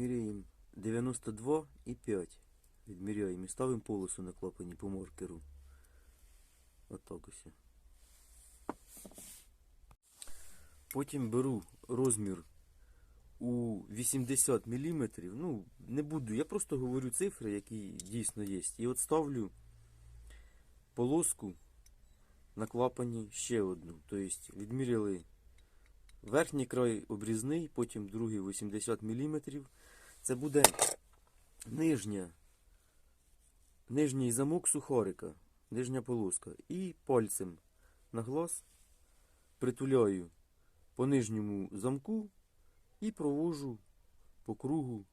Міряємо 92 і 5. Відміряємо і ставимо полосу на клапані по маркеру. Отак ось. Потім беру розмір у 80 мм. Ну, не буду, я просто говорю цифри, які дійсно є. І от ставлю полоску на клапані ще одну. Тобто відміряли верхній край обрізний, потім другий 80 мм. Це буде нижня, нижній замок сухарика, нижня полоска. І пальцем на глаз притуляю по нижньому замку і провожу по кругу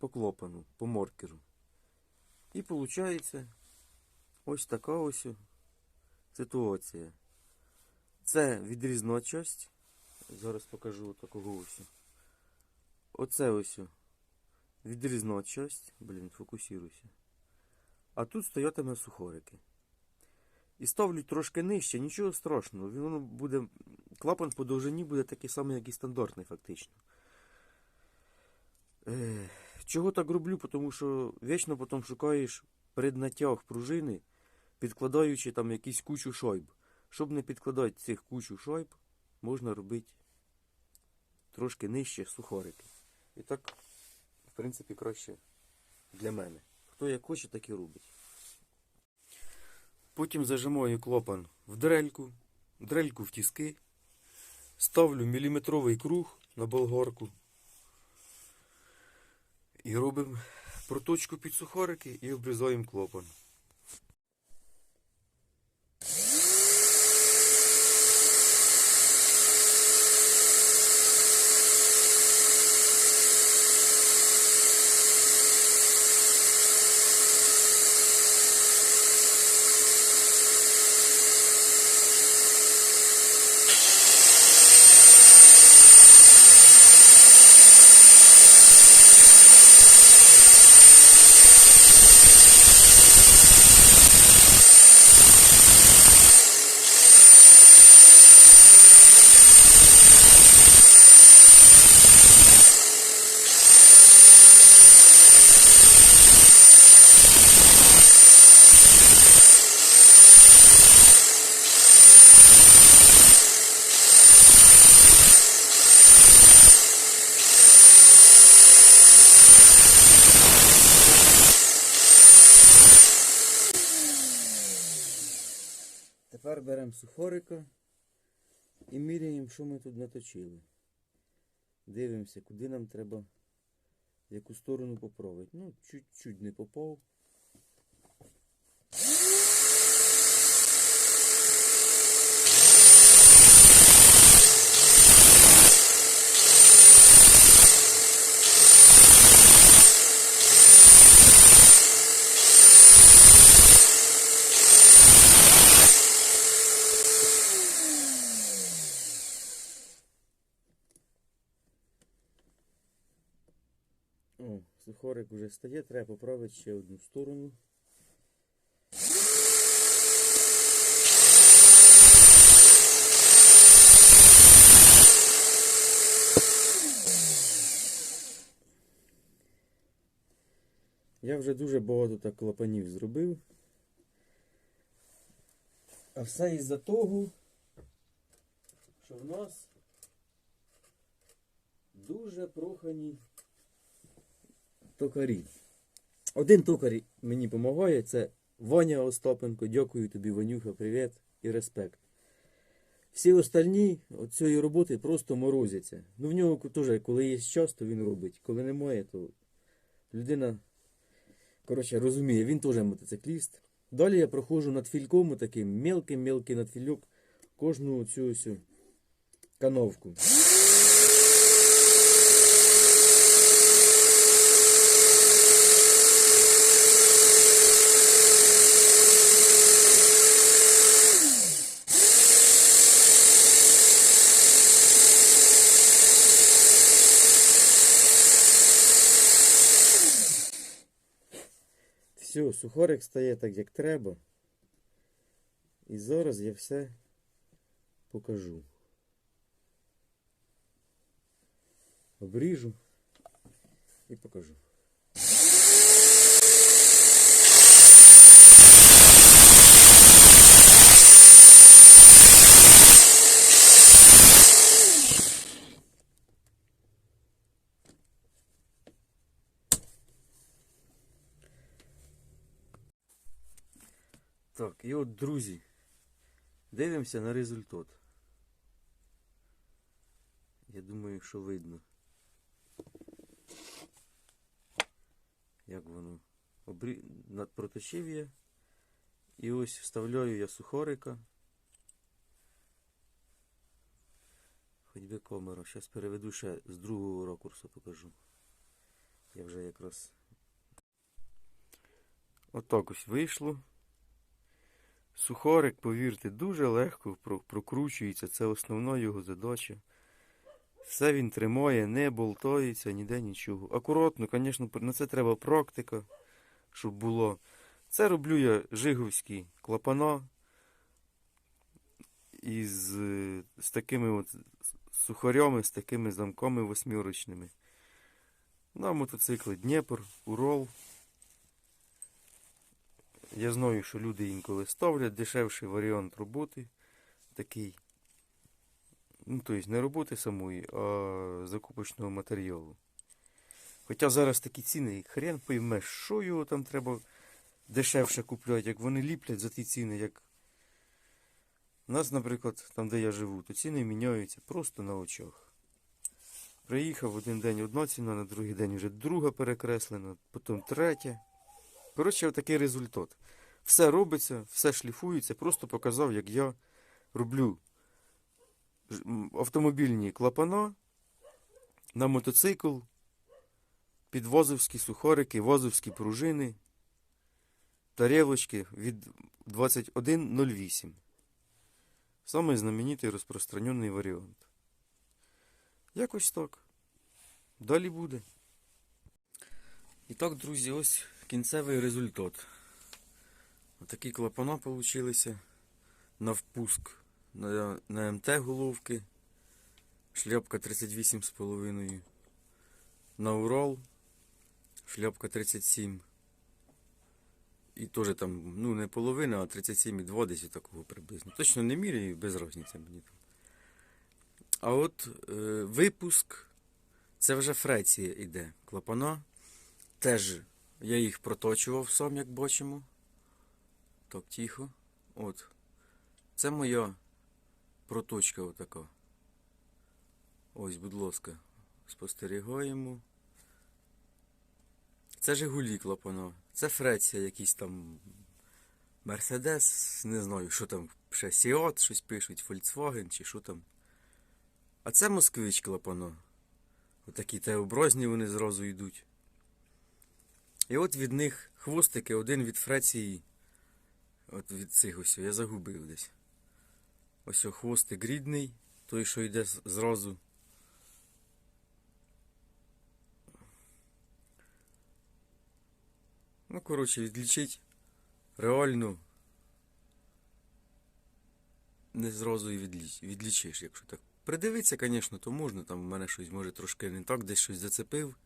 по клапану, по маркеру. І виходить ось така ось ситуація. Це відрізна часть. Зараз покажу такого ось. Оце ось відрізна часть. Блін, фокусируйся. А тут стоятиме сухарики. І ставлю трошки нижче, нічого страшного. Він буде. Клапан по довжині буде такий самий, як і стандартний, фактично. Е, чого так роблю? Тому що вічно потім шукаєш преднатяг пружини, підкладаючи там якісь кучу шайб. Щоб не підкладати цих кучу шайб, можна робити трошки нижче сухарики. І так, в принципі, краще для мене. Хто як хоче, так і робить. Потім зажимаю клапан в дрельку, дрельку в тіски, ставлю міліметровий круг на болгарку і робимо проточку під сухарики і обрізаємо клапан. Беремо сухорика і міряємо, що ми тут наточили. Дивимося, куди нам треба, в яку сторону поправити. Ну, чуть-чуть не попав. О, сухарик вже стає, треба поправити ще одну сторону. Я вже дуже багато так клапанів зробив. А все із-за того, що в нас дуже прохані токарі. Один токар мені допомагає, це Ваня Остапенко. Дякую тобі, Ванюха, привіт і респект. Всі остальні від цієї роботи просто морозяться. Ну в нього теж, коли є час, то він робить. Коли немає, то людина коротше, розуміє, він теж мотоцикліст. Далі я проходжу над фільком таким мелкий-мелкий надфільок кожну цю ось канавку. Все, сухорик стає так, як треба. І зараз я все покажу. Обріжу і покажу. Так, і от, друзі, дивимося на результат. Я думаю, що видно. Як воно. Обрі... над- я. І ось вставляю я сухорика. Хоч би камеру. Зараз переведу ще з другого ракурсу покажу. Я вже якраз. Отак ось вийшло. Сухорик, повірте, дуже легко прокручується. Це основна його задача. Все він тримає, не болтається, ніде нічого. Акуратно, звісно, на це треба практика, щоб було. Це роблю я жиговські клапана із з такими от сухарями, з такими замками восьмірочними. На мотоцикли Дніпр, Урол. Я знаю, що люди інколи ставлять дешевший варіант роботи. Такий. Ну, тобто не роботи самої, а закупочного матеріалу. Хоча зараз такі ціни, хрен пойме, що його там треба дешевше купляти, як вони ліплять за ті ціни, як. У нас, наприклад, там, де я живу, то ціни міняються просто на очах. Приїхав один день одна ціна, на другий день вже друга перекреслена, потім третя. Коротше, отакий результат. Все робиться, все шліфується, просто показав, як я роблю автомобільні клапана на мотоцикл, під вазовські сухарики, вазовські пружини, тарілочки від 2108. Самий знаменитий розпространений варіант. Якось так. Далі буде. І так, друзі, ось кінцевий результат. Отакі клапана получилися на впуск на, на МТ головки. Шляпка 38,5. На Урал. Шляпка 37. І теж там, ну не половина, а 37,2 десь такого приблизно. Точно не міряю, без різниці мені там. А от е, випуск, це вже Фреція іде. Клапана. Теж я їх проточував сам, як бачимо. Так, тихо. От. Це моя проточка отака. Ось, будь ласка, спостерігаємо. Це Жигулі клапана. Це Фреція, якийсь там Мерседес, не знаю, що там, ще Сіат щось пишуть, Volkswagen чи що там. А це москвич клапана. Отакі Т-образні вони зразу йдуть. І от від них хвостики, один від Фреції. От від цих ось, я загубив десь. Ось о, хвостик рідний, той, що йде зразу. Ну, коротше, відлічить реально не зразу і відліч, відлічиш, якщо так. Придивитися, звісно, то можна, там в мене щось може трошки не так, десь щось зацепив.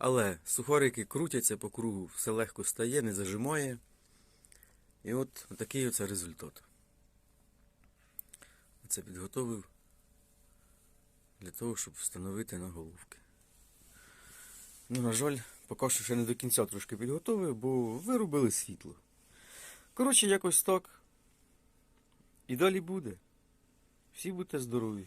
Але сухарики крутяться по кругу, все легко стає, не зажимає. І от такий оце результат. Це підготовив для того, щоб встановити на головки. Ну, на жаль, поки що ще не до кінця трошки підготовив, бо вирубили світло. Коротше, якось так. І далі буде. Всі будьте здорові.